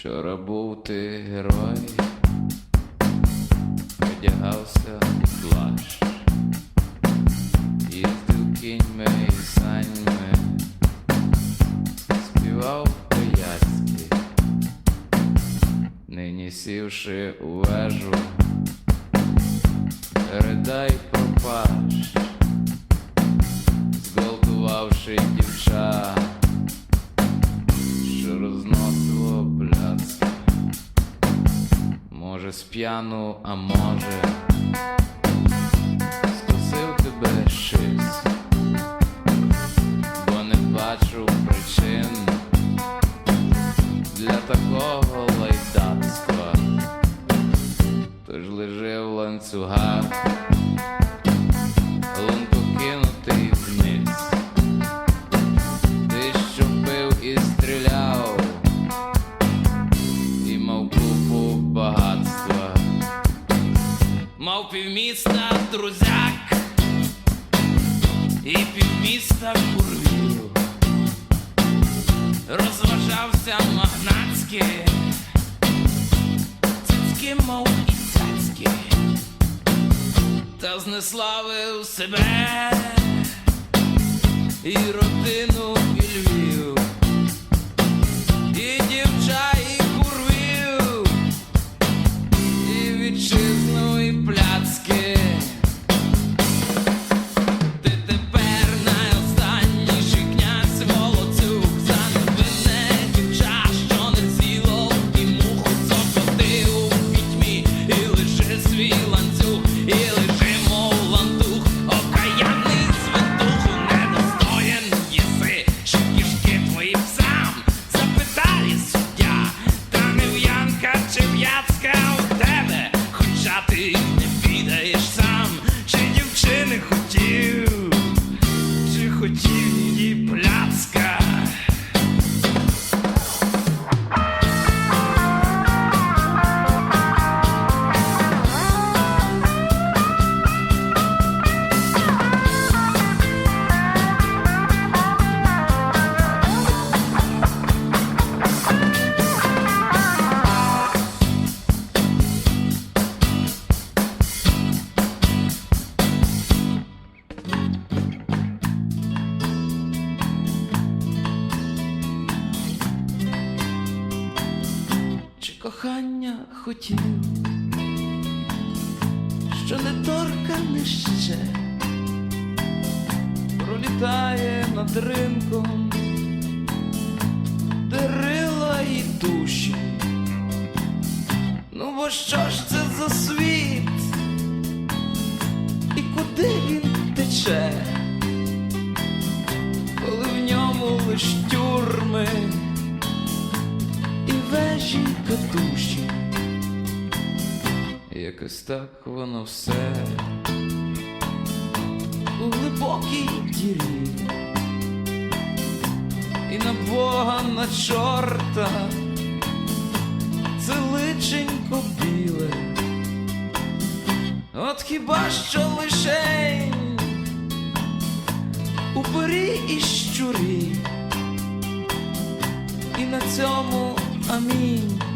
Вчора був ти герой, одягався плащ, їздив кіньми і саньми, співав по-яцьки, нині сівши у вежу, передай пропаж, зґвалтувавши Може, сп'яну, а може, скусив тебе щось, півміста друзяк і півміста курвів, розважався магнатськи, цицьки мав і цяцьки, та знеславив себе і родину, і Львів, кохання хотів, що не торкане ще, пролітає над ринком, дерила і душі. Ну бо що ж це за світ? І куди він тече, коли в ньому лиш катуші. Якось так воно все. У глибокій дірі, і на Бога, на чорта. Це личенько біле, от хіба що лишень у пері і щурі. І на цьому амінь.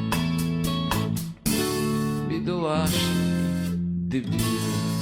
bolacha de bebida.